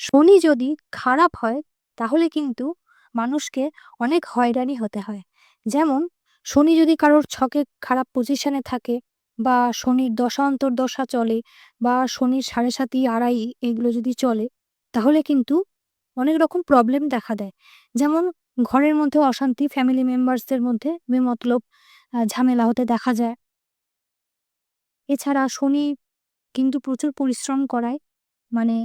শনি যদি খারাপ হয়, তাহলে কিন্তু মানুষকে অনেক হয়রানি হতে হয়। যেমন, শনি যদি কারোর ছকে খারাপ পজিশনে থাকে বা শনির দশা অন্তর্দশা চলে বা শনির সাড়ে সাতি আড়াই এগুলো যদি চলে, তাহলে কিন্তু অনেক রকম প্রবলেম দেখা দেয়। যেমন, ঘরের মধ্যে অশান্তি ফ্যামিলি মেম্বার্সদের মধ্যে বেমতলব ঝামেলা হতে দেখা যায়। এছাড়া শনি কিন্তু প্রচুর পরিশ্রম করায় মানে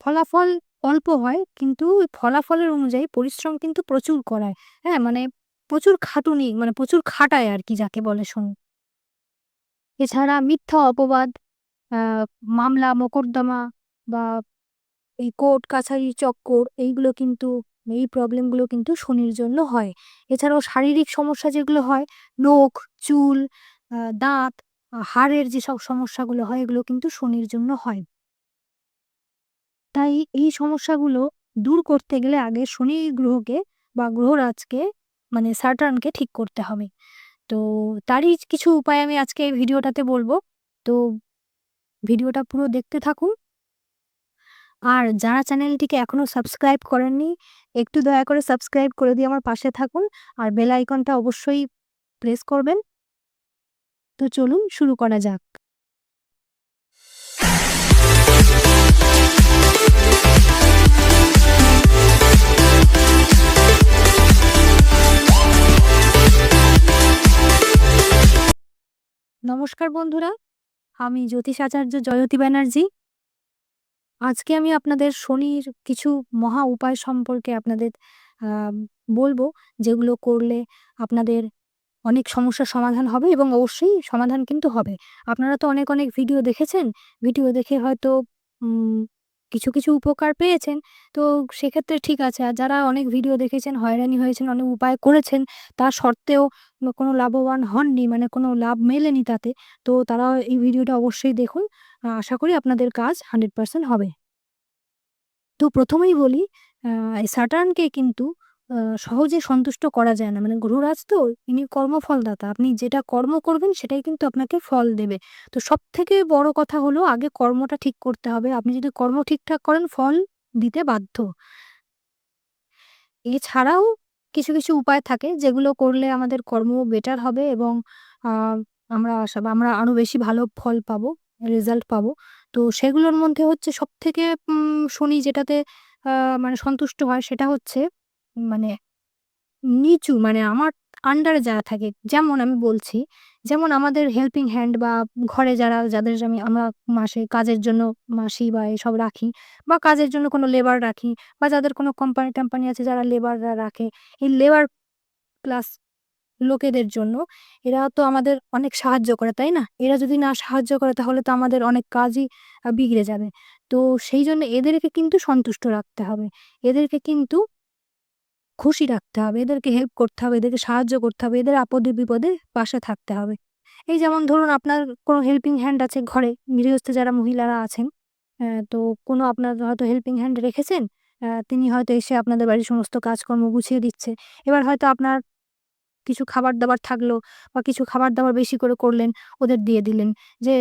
ফলাফল অল্প হয়, কিন্তু ফলাফলের অনুযায়ী পরিশ্রম কিন্তু প্রচুর করায়। হ্যাঁ মানে প্রচুর খাটুনি মানে প্রচুর খাটায় আর কি যাকে বলে শনি। এছাড়া মিথ্যা অপবাদ মামলা, মোকদ্দমা বা এই কোর্ট, কাছারি চক্কর, এইগুলো কিন্তু, এই প্রবলেমগুলো কিন্তু শনির জন্য হয়। এছাড়াও শারীরিক সমস্যা যেগুলো হয়, নখ, চুল দাঁত হাড়ের যেসব সমস্যাগুলো হয়, এগুলো কিন্তু শনির জন্য হয়। তাই এই সমস্যাগুলো দূর করতে গেলে আগে শনি গ্রহকে বা গ্রহরাজকে মানে স্যাটার্নকে ঠিক করতে হবে। তো তারই কিছু উপায় আমি আজকে এই ভিডিওটাতে বলব। তো ভিডিওটা পুরো দেখতে থাকুন। আর যারা চ্যানেলটিকে এখনও সাবস্ক্রাইব করেননি, একটু দয়া করে সাবস্ক্রাইব করে দিয়ে আমার পাশে থাকুন আর বেল আইকনটা অবশ্যই প্রেস করবেন। তো চলুন শুরু করা যাক। নমস্কার বন্ধুরা, আমি জ্যোতিষ আচার্য জয়তী ব্যানার্জি। আজকে আমি আপনাদের শনির কিছু মহা উপায় সম্পর্কে আপনাদের বলব, যেগুলো করলে আপনাদের অনেক সমস্যার সমাধান হবে এবং অবশ্যই সমাধান কিন্তু হবে। আপনারা তো অনেক অনেক ভিডিও দেখেছেন, ভিডিও দেখে হয়তো কিছু কিছু উপকার পেয়েছেন। তো সেক্ষেত্রে ঠিক আছে। আর যারা অনেক ভিডিও দেখেছেন, হয়রানি হয়েছেন, অনেক উপায় করেছেন, তা সত্ত্বেও কোনো লাভবান হননি মানে কোনো লাভ মেলেনি তাতে, তো তারা এই ভিডিওটা অবশ্যই দেখুন। আশা করি আপনাদের কাজ হান্ড্রেড পার্সেন্ট হবে। তো প্রথমেই বলি সাটার্নকে কিন্তু সহজে সন্তুষ্ট করা যায় না। মানে গ্রহরাজ তো, ইনি কর্মফলদাতা। আপনি যেটা কর্ম করবেন, সেটাই কিন্তু আপনাকে ফল দেবে। তো সব থেকে বড় কথা হলো, আগে কর্মটা ঠিক করতে হবে। আপনি যদি কর্ম ঠিকঠাক করেন, ফল দিতে বাধ্য। এছাড়াও কিছু কিছু উপায় থাকে, যেগুলো করলে আমাদের কর্ম বেটার হবে এবং আমরা আশা আমরা আরও বেশি ভালো ফল পাবো রেজাল্ট পাবো। তো সেগুলোর মধ্যে হচ্ছে সব থেকে শনি যেটাতে মানে সন্তুষ্ট হয়, সেটা হচ্ছে মানে নিচু মানে আমার আন্ডারে যারা থাকে, যেমন আমি বলছি, যেমন আমাদের হেল্পিং হ্যান্ড বা ঘরে যারা, যাদের আমি, আমরা মাসে কাজের জন্য মাসি বা এসব রাখি বা কাজের জন্য কোনো লেবার রাখি বা যাদের কোনো কোম্পানি টাম্পানি আছে যারা লেবাররা রাখে, এই লেবার ক্লাস লোকেদের জন্য এরা তো আমাদের অনেক সাহায্য করে, তাই না? এরা যদি না সাহায্য করে তাহলে তো আমাদের অনেক কাজই বিগড়ে যাবে। তো সেই জন্য এদেরকে কিন্তু সন্তুষ্ট রাখতে হবে। এদেরকে কিন্তু খুশি রাখতে হবে, এদেরকে হেল্প করতে হবে, এদেরকে সাহায্য করতে হবে, এদের আপদে বিপদে পাশে থাকতে হবে। এই যেমন ধরুন আপনার কোনো হেল্পিং হ্যান্ড আছে ঘরে, গৃহস্থ যারা মহিলারা আছেন তো কোনো আপনার হয়তো হেল্পিং হ্যান্ড রেখেছেন তিনি হয়তো এসে আপনাদের বাড়ির সমস্ত কাজকর্ম গুছিয়ে দিচ্ছে। এবার হয়তো আপনার কিছু খাবার দাবার থাকল বা কিছু খাবার দাবার বেশি করে করলেন, ওদের দিয়ে দিলেন যে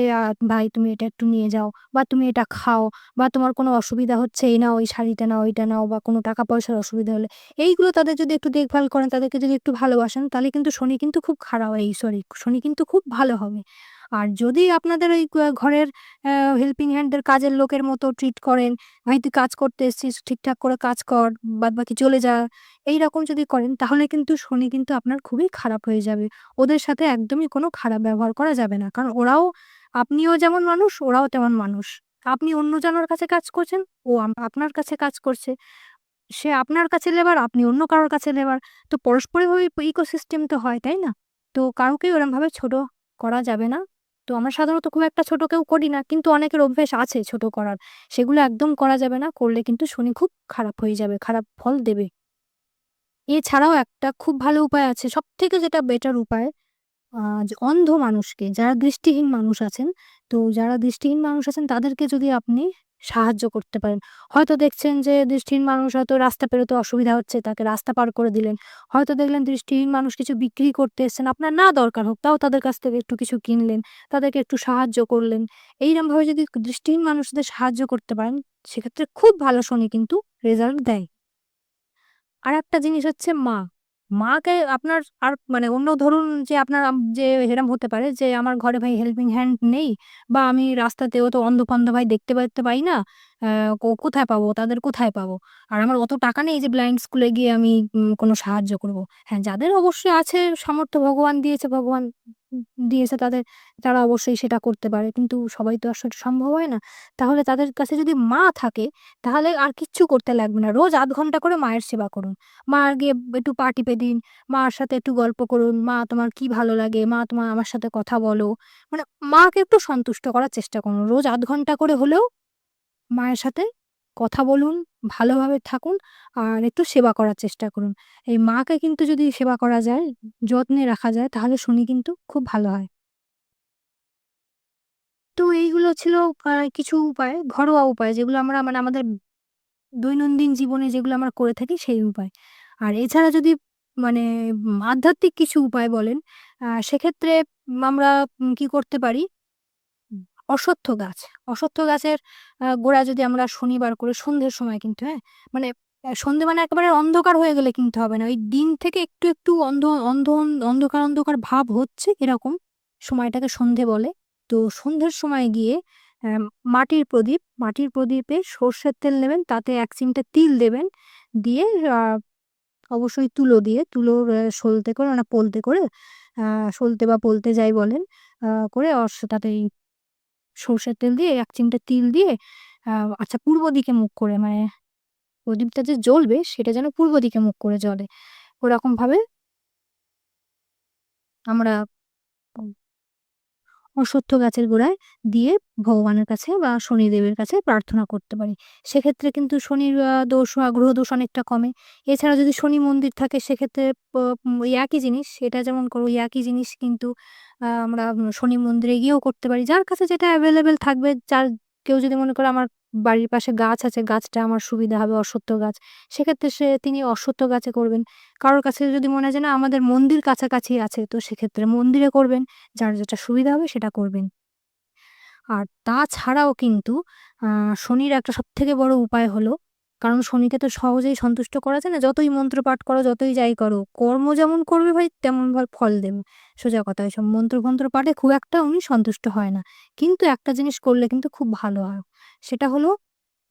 ভাই তুমি এটা একটু নিয়ে যাও বা তুমি এটা খাও বা তোমার কোনো অসুবিধা হচ্ছে, এই নাও ওই শাড়িটা নাও ওইটা নাও বা কোনো টাকা পয়সার অসুবিধা হলে। এইগুলো তাদের যদি একটু দেখভাল করেন, তাদেরকে যদি একটু ভালোবাসেন, তাহলে কিন্তু শনি কিন্তু খুব খারাপ, এই সরি শনি কিন্তু খুব ভালো হবে। আর যদি আপনাদের ওই ঘরের হেল্পিং হ্যান্ডদের কাজের লোকের মতো ট্রিট করেন, ভাই, তুই কাজ করতে এসেছিস, ঠিকঠাক করে কাজ কর বাদ বাকি চলে যা, এই রকম যদি করেন, তাহলে কিন্তু শনি কিন্তু আপনার খুবই খারাপ হয়ে যাবে। ওদের সাথে একদমই কোনো খারাপ ব্যবহার করা যাবে না। কারণ ওরাও, আপনিও যেমন মানুষ, ওরাও তেমন মানুষ। আপনি অন্য কাছে কাজ করছেন, ও আপনার কাছে কাজ করছে। সে আপনার কাছে লেবার, আপনি অন্য কারোর কাছে লেবার। তো পরস্পরভাবে ইকোসিস্টেম তো হয়, তাই না? তো কাউকেই ওরমভাবে ছোট করা যাবে না। তো আমরা সাধারণত খুব একটা ছোট কেউ করি না। কিন্তু অনেকের অভ্যেস আছে ছোট করার। সেগুলো একদম করা যাবে না। করলে কিন্তু শনি খুব খারাপ হয়ে যাবে, খারাপ ফল দেবে। এছাড়াও একটা খুব ভালো উপায় আছে সব থেকে যেটা বেটার উপায় অন্ধ মানুষকে, যারা দৃষ্টিহীন মানুষ আছেন, তো যারা দৃষ্টিহীন মানুষ আছেন, তাদেরকে যদি আপনি সাহায্য করতে পারেন। হয়তো দেখছেন যে দৃষ্টিহীন মানুষ হয়তো রাস্তা পেরোতে অসুবিধা হচ্ছে, তাকে রাস্তা পার করে দিলেন। হয়তো দেখলেন দৃষ্টিহীন মানুষ কিছু বিক্রি করতে এসছেন, আপনার না দরকার হোক, তাও তাদের কাছ থেকে একটু কিছু কিনলেন, তাদেরকে একটু সাহায্য করলেন। এইরকমভাবে যদি দৃষ্টিহীন মানুষদের সাহায্য করতে পারেন, সেক্ষেত্রে খুব ভালো শনি কিন্তু রেজাল্ট দেয়। আর একটা জিনিস হচ্ছে মা। মাকে আপনার আর মানে অন্য ধরুন যে আপনার যে এরম হতে পারে যে আমার ঘরে ভাই হেল্পিং হ্যান্ড নেই বা আমি রাস্তাতেও তো অন্ধ ফন্ধ ভাই দেখতে পাইতে পাই না কোথায় পাবো, তাদের কোথায় পাবো? আর আমার অত টাকা নেই যে ব্লাইন্ড স্কুলে গিয়ে আমি কোনো সাহায্য করব। হ্যাঁ যাদের অবশ্যই আছে সামর্থ্য ভগবান দিয়েছে, ভগবান দিয়েছে তাদের, তারা অবশ্যই সেটা করতে পারে। কিন্তু সবাই তো আসলে সম্ভব হয় না। তাহলে তাদের কাছে যদি মা থাকে, তাহলে আর কিচ্ছু করতে লাগবে না। রোজ আধ ঘণ্টা করে মায়ের সেবা করুন। মা গিয়ে একটু পা টিপে দিন, মার সাথে একটু গল্প করুন, মা তোমার কি ভালো লাগে, মা তোমার, আমার সাথে কথা বলো। মানে মাকে একটু সন্তুষ্ট করার চেষ্টা করুন। রোজ আধ ঘণ্টা করে হলেও মায়ের সাথে কথা বলুন, ভালোভাবে থাকুন আর একটু সেবা করার চেষ্টা করুন। এই মাকে কিন্তু যদি সেবা করা যায়, যত্নে রাখা যায়, তাহলে শনি কিন্তু খুব ভালো হয়। তো এইগুলো ছিল কিছু উপায়, ঘরোয়া উপায় যেগুলো আমরা মানে আমাদের দৈনন্দিন জীবনে যেগুলো আমরা করে থাকি সেই উপায়। আর এছাড়া যদি মানে আধ্যাত্মিক কিছু উপায় বলেন সেক্ষেত্রে আমরা কি করতে পারি? অশ্বত্থ গাছ। অশ্বত্থ গাছের গোড়া যদি আমরা শনিবার করে সন্ধ্যের সময় কিন্তু হ্যাঁ মানে সন্ধে মানে একেবারে অন্ধকার হয়ে গেলে কিন্তু হবে না। ওই দিন থেকে একটু একটু অন্ধ অন্ধ, অন্ধকার অন্ধকার ভাব হচ্ছে এরকম, সময়টাকে সন্ধে বলে। তো সন্ধ্যের সময় গিয়ে মাটির প্রদীপ, মাটির প্রদীপে সর্ষের তেল নেবেন, তাতে এক চিমটে তিল দেবেন, দিয়ে অবশ্যই তুলো দিয়ে তুলোর সলতে করে না পোলতে করে সলতে বা পোলতে যাই বলেন করে তাতে সর্ষের তেল দিয়ে, এক চিমটা তিল দিয়ে আচ্ছা পূর্ব দিকে মুখ করে মানে প্রদীপটা যে জ্বলবে, সেটা যেন পূর্ব দিকে মুখ করে জ্বলে। ওরকম ভাবে আমরা অশ্বত্থ গাছের গোড়ায় দিয়ে ভগবানের কাছে বা শনিদেবের কাছে প্রার্থনা করতে পারি। সেক্ষেত্রে কিন্তু শনির দোষ বা গ্রহ দোষ অনেকটা কমে। এছাড়া যদি শনি মন্দির থাকে, সেক্ষেত্রে একই জিনিস, সেটা যেমন করো একই জিনিস কিন্তু আমরা শনি মন্দিরে গিয়েও করতে পারি। যার কাছে যেটা অ্যাভেলেবেল থাকবে, যার কেউ যদি মনে করে আমার বাড়ির পাশে গাছ আছে, গাছটা আমার সুবিধা হবে, অসত্য গাছ। সেক্ষেত্রে সে, তিনি অসত্য গাছে করবেন। কারোর কাছে যদি মনে হয় যে না, আমাদের মন্দির কাছাকাছি আছে, তো সেক্ষেত্রে মন্দিরে করবেন। যার যেটা সুবিধা হবে সেটা করবেন। আর তাছাড়াও কিন্তু শনির একটা সব থেকে বড় উপায় হলো কারণ শনিকে তো সহজেই সন্তুষ্ট করা যায় না। যতই মন্ত্র পাঠ করো, যতই যাই করো, কর্ম যেমন করবে ভাই, তেমন ভাবে ফল দেবে। সোজা কথা এসব মন্ত্র ফন্ত্র পাঠে খুব একটা উনি সন্তুষ্ট হয় না। কিন্তু একটা জিনিস করলে কিন্তু খুব ভালো হয়। সেটা হলো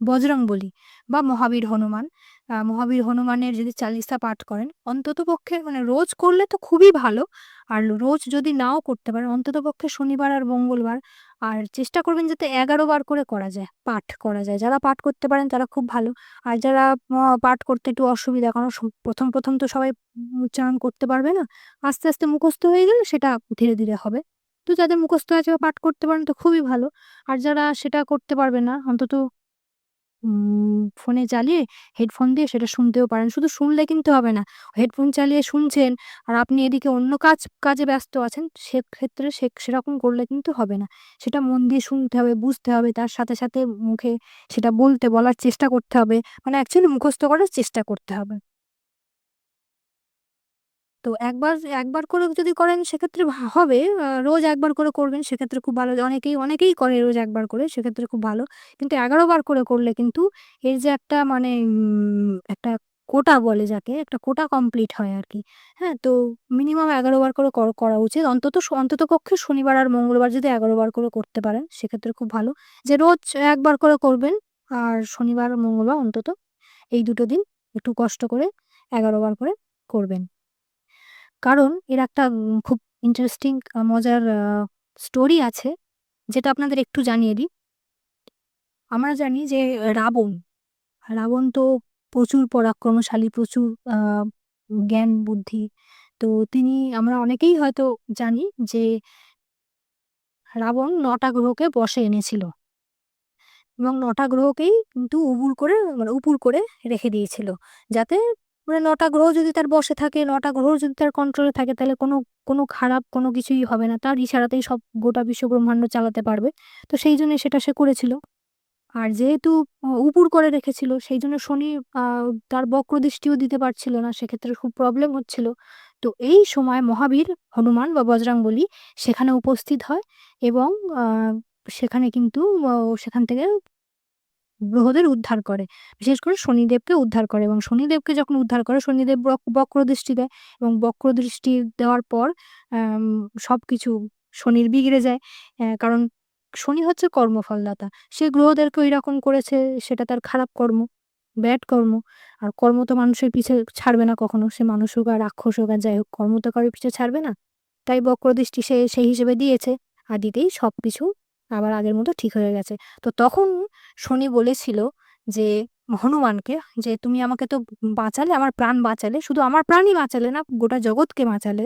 বজরং বলি বা মহাবীর হনুমান। মহাবীর হনুমানের যদি চালিসা পাঠ করেন অন্তত পক্ষে মানে রোজ করলে তো খুবই ভালো। আর রোজ যদি নাও করতে পারেন অন্তত পক্ষে শনিবার আর মঙ্গলবার। আর চেষ্টা করবেন যাতে এগারো বার করে করা যায়, পাঠ করা যায়। যারা পাঠ করতে পারেন, তারা খুব ভালো। আর যারা পাঠ করতে একটু অসুবিধা, কারণ প্রথম প্রথম তো সবাই উচ্চারণ করতে পারবে না। আস্তে আস্তে মুখস্থ হয়ে গেলে সেটা ধীরে ধীরে হবে। তো যাদের মুখস্থ আছে বা পাঠ করতে পারেন, তো খুবই ভালো। আর যারা সেটা করতে পারবে না, অন্তত ফোনে চালিয়ে হেডফোন দিয়ে সেটা শুনতেও পারেন। শুধু শুনলে কিন্তু হবে না, হেডফোন চালিয়ে শুনছেন আর আপনি এদিকে অন্য কাজ, কাজে ব্যস্ত আছেন, সেক্ষেত্রে সে, সেরকম করলে কিন্তু হবে না। সেটা মন দিয়ে শুনতে হবে, বুঝতে হবে, তার সাথে সাথে মুখে সেটা বলতে বলার চেষ্টা করতে হবে। মানে অ্যাকচুয়ালি মুখস্থ করার চেষ্টা করতে হবে। তো একবার একবার করে যদি করেন সেক্ষেত্রে হবে। রোজ একবার করে করবেন সেক্ষেত্রে খুব ভালো। অনেকেই অনেকেই করে রোজ একবার করে সেক্ষেত্রে খুব ভালো। কিন্তু এগারো বার করে করলে কিন্তু এর যে একটা মানে একটা কোটা বলে যাকে, একটা কোটা কমপ্লিট হয় আর কি হ্যাঁ তো মিনিমাম এগারো বার করে কর- উচিত। অন্তত অন্তত পক্ষে শনিবার আর মঙ্গলবার যদি এগারো বার করে করতে পারেন সেক্ষেত্রে খুব ভালো। যে রোজ একবার করে করবেন আর শনিবার, মঙ্গলবার অন্তত এই দুটো দিন একটু কষ্ট করে এগারো বার করে করবেন। কারণ এর একটা খুব ইন্টারেস্টিং মজার স্টোরি আছে, যেটা আপনাদের একটু জানিয়ে দিই। আমরা জানি যে রাবণ, রাবণ তো প্রচুর পরাক্রমশালী, প্রচুর জ্ঞান বুদ্ধি। তো তিনি আমরা অনেকেই হয়তো জানি যে রাবণ নটা গ্রহকে বসে এনেছিল এবং নটা গ্রহকেই কিন্তু উবুর করে মানে উপুর করে রেখে দিয়েছিল। যাতে মানে ৯ টা গ্রহ যদি তার বসে থাকে, ৯ টা গ্রহ যদি তার কন্ট্রোলে থাকে তাহলে কোনো কোনো খারাপ কোনো কিছুই হবে না। তার ইশারাতেই সব গোটা বিশ্ব ব্রহ্মাণ্ড চালাতে পারবে। তো সেই জন্যই সেটা সে করেছিল। আর যেহেতু অ উপুড় করে রেখেছিল সেই জন্য শনি তার বক্রদৃষ্টিও দিতে পারছিল না। সেক্ষেত্রে খুব প্রবলেম হচ্ছিল। তো এই সময় মহাবীর হনুমান বা বজরংবলী সেখানে উপস্থিত হয় এবং সেখানে কিন্তু সেখান থেকে গ্রহদের উদ্ধার করে। বিশেষ করে শনিদেবকে উদ্ধার করে এবং শনিদেবকে যখন উদ্ধার করে শনিদেব বক বক্রদৃষ্টি দেয় এবং বক্রদৃষ্টি দেওয়ার পর আম সবকিছু শনির বিগড়ে যায়। কারণ শনি হচ্ছে কর্মফলদাতা। সে গ্রহদেরকে ওই রকম করেছে সেটা তার খারাপ কর্ম, ব্যাড কর্ম। আর কর্ম তো মানুষের পিছে ছাড়বে না কখনো। সে মানুষ হোক আর রাক্ষস হোক আর যাই হোক কর্ম তো কারোর পিছে ছাড়বে না। তাই বক্রদৃষ্টি সে সেই হিসেবে দিয়েছে। আর দিতেই সবকিছু আবার আগের মতো ঠিক হয়ে গেছে। তো তখন শনি বলেছিল যে হনুমানকে যে, "তুমি আমাকে তো বাঁচালে, আমার প্রাণ বাঁচালে। শুধু আমার প্রাণই বাঁচালে না, গোটা জগৎকে বাঁচালে।"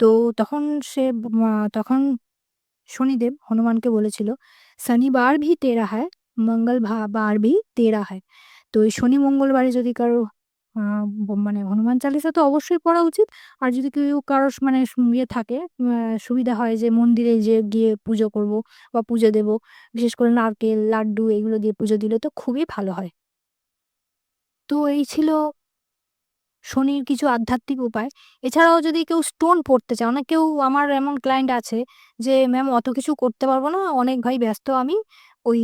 তো তখন সে তখন শনিদেব হনুমানকে বলেছিল, "শনিবার ভি তেরা হ্যায়, মঙ্গল বার ভি তেরা হ্যায়।" তো এই শনি মঙ্গলবারে যদি কারও মানে হনুমান চালিসা তো অবশ্যই পড়া উচিত। আর যদি কেউ কারও মানে ইয়ে থাকে সুবিধা হয় যে মন্দিরে যেয়ে গিয়ে পুজো করব বা পুজো দেব। বিশেষ করে নারকেল, লাড্ডু এগুলো দিয়ে পুজো দিলে তো খুবই ভালো হয়। তো এই ছিল শনির কিছু আধ্যাত্মিক উপায়। এছাড়াও যদি কেউ স্টোন পড়তে চায়, অনেক কেউ আমার এমন ক্লায়েন্ট আছে যে, "ম্যাম অত কিছু করতে পারব না। অনেক ভাই ব্যস্ত আমি। ওই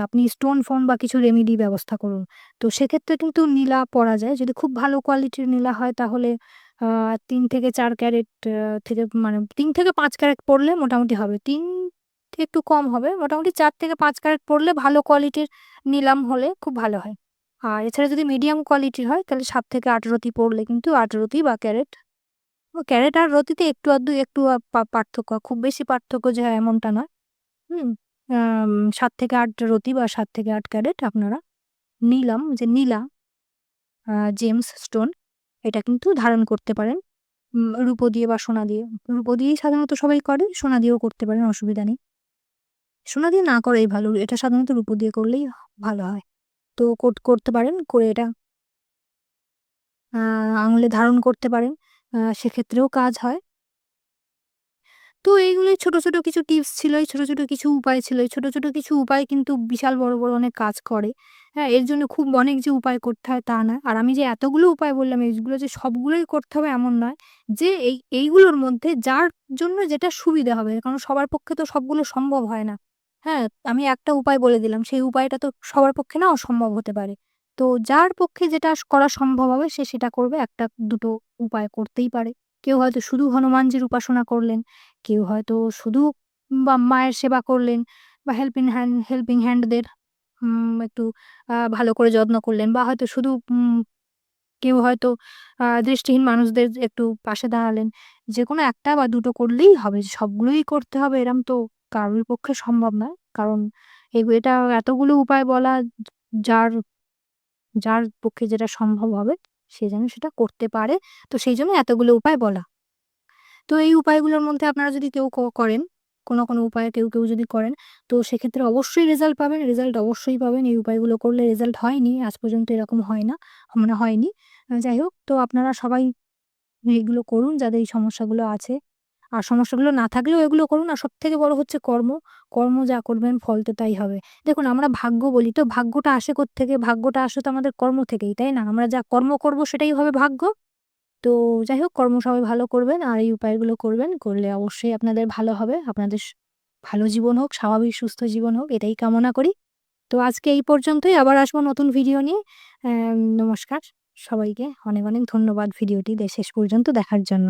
আপনি স্টোন-ফোন বা কিছু রেমেডি ব্যবস্থা করুন।" তো সেক্ষেত্রে কিন্তু নীলা পরা যায়। যদি খুব ভালো কোয়ালিটির নীলা হয় তাহলে ৩ থেকে ৪ ক্যারেট থেকে মানে ৩ থেকে ৫ ক্যারেট পড়লে মোটামুটি হবে। ৩ থেকে একটু কম হবে। মোটামুটি ৪ থেকে ৫ ক্যারেট পড়লে ভালো কোয়ালিটির নিলাম হলে খুব ভালো হয়। আর এছাড়া যদি মিডিয়াম কোয়ালিটির হয়, তাহলে ৭ থেকে ৮ রতি পড়লে কিন্তু ৮ রতি বা ক্যারেট ক্যারেট আর রতিতে একটু আধটু একটু পা, পার্থক্য। খুব বেশি পার্থক্য যে হয় এমনটা নয়। হুম? ৭ থেকে ৮ রতি বা সাত থেকে আট ক্যারেট আপনারা নিলাম যে নীলা জেমস স্টোন, এটা কিন্তু ধারণ করতে পারেন। রূপো দিয়ে বা সোনা দিয়ে। রূপো দিয়েই সাধারণত সবাই করে। সোনা দিয়েও করতে পারেন, অসুবিধা নেই। সোনা দিয়ে না করেই ভালো। এটা সাধারণত রূপো দিয়ে করলেই ভালো হয়। তো কোট, করতে পারেন। করে এটা আঙুলে ধারণ করতে পারেন। সেক্ষেত্রেও কাজ হয়। তো এইগুলোই ছোট, ছোট কিছু টিপস ছিল। ছোট, ছোট কিছু উপায় ছিল। ছোট, ছোট কিছু উপায় কিন্তু বিশাল বড়, বড় অনেক কাজ করে। হ্যাঁ? এর জন্য খুব অনেক যে উপায় করতে হয় তা না। আর আমি যে এতগুলো উপায় বললাম এইগুলো যে সবগুলোই করতে হবে এমন নয়। যে এই এইগুলোর মধ্যে যার জন্য যেটা সুবিধা হবে। কারণ সবার পক্ষে তো সবগুলো সম্ভব হয় না। হ্যাঁ? আমি একটা উপায় বলে দিলাম। সেই উপায়টা তো সবার পক্ষে না অসম্ভব হতে পারে। তো যার পক্ষে যেটা করা সম্ভব হবে সে সেটা করবে। একটা দুটো উপায় করতেই পারে। কেউ হয়তো শুধু হনুমানজির উপাসনা করলেন। কেউ হয়তো শুধু বা মায়ের সেবা করলেন বা হেল্পিং হ্যান্ড হেল্পিং হ্যান্ডদের একটু ভালো করে যত্ন করলেন বা হয়তো শুধু কেউ হয়তো দৃষ্টিহীন মানুষদের একটু পাশে দাঁড়ালেন। যে কোনো একটা বা দুটো করলেই হবে। সবগুলোই করতে হবে এরম তো কারোর পক্ষে সম্ভব নয়। কারণ এটা এতগুলো উপায় বলা, যার যার পক্ষে যেটা সম্ভব হবে সে যেন সেটা করতে পারে। তো সেই জন্য এতগুলো উপায় বলা। তো এই উপায়গুলোর মধ্যে আপনারা যদি কেউ করেন, কোনো, কোনো উপায়ে কেউ, কেউ যদি করেন তো সেক্ষেত্রে অবশ্যই রেজাল্ট পাবেন। রেজাল্ট অবশ্যই পাবেন। এই উপায়গুলো করলে রেজাল্ট হয়নি। আজ পর্যন্ত এরকম হয় না। মানে হয়নি। যাই হোক তো আপনারা সবাই এইগুলো করুন যাদের এই সমস্যাগুলো আছে। আর সমস্যাগুলো না থাকলেও এগুলো করুন। আর সবথেকে বড় হচ্ছে কর্ম। কর্ম যা করবেন ফল তো তাই হবে। দেখুন আমরা ভাগ্য বলি তো ভাগ্যটা আসে কোত্থেকে? ভাগ্যটা আসে তো আমাদের কর্ম থেকেই, তাই না? আমরা যা কর্ম করব সেটাই হবে ভাগ্য। তো যাই হোক কর্ম সবাই ভালো করবেন আর এই উপায়গুলো করবেন। করলে অবশ্যই আপনাদের ভালো হবে। আপনাদের ভালো জীবন হোক, স্বাভাবিক সুস্থ জীবন হোক এটাই কামনা করি। তো আজকে এই পর্যন্তই। আবার আসব নতুন ভিডিও নিয়ে। নমস্কার সবাইকে। অনেক, অনেক ধন্যবাদ ভিডিওটি শেষ পর্যন্ত দেখার জন্য।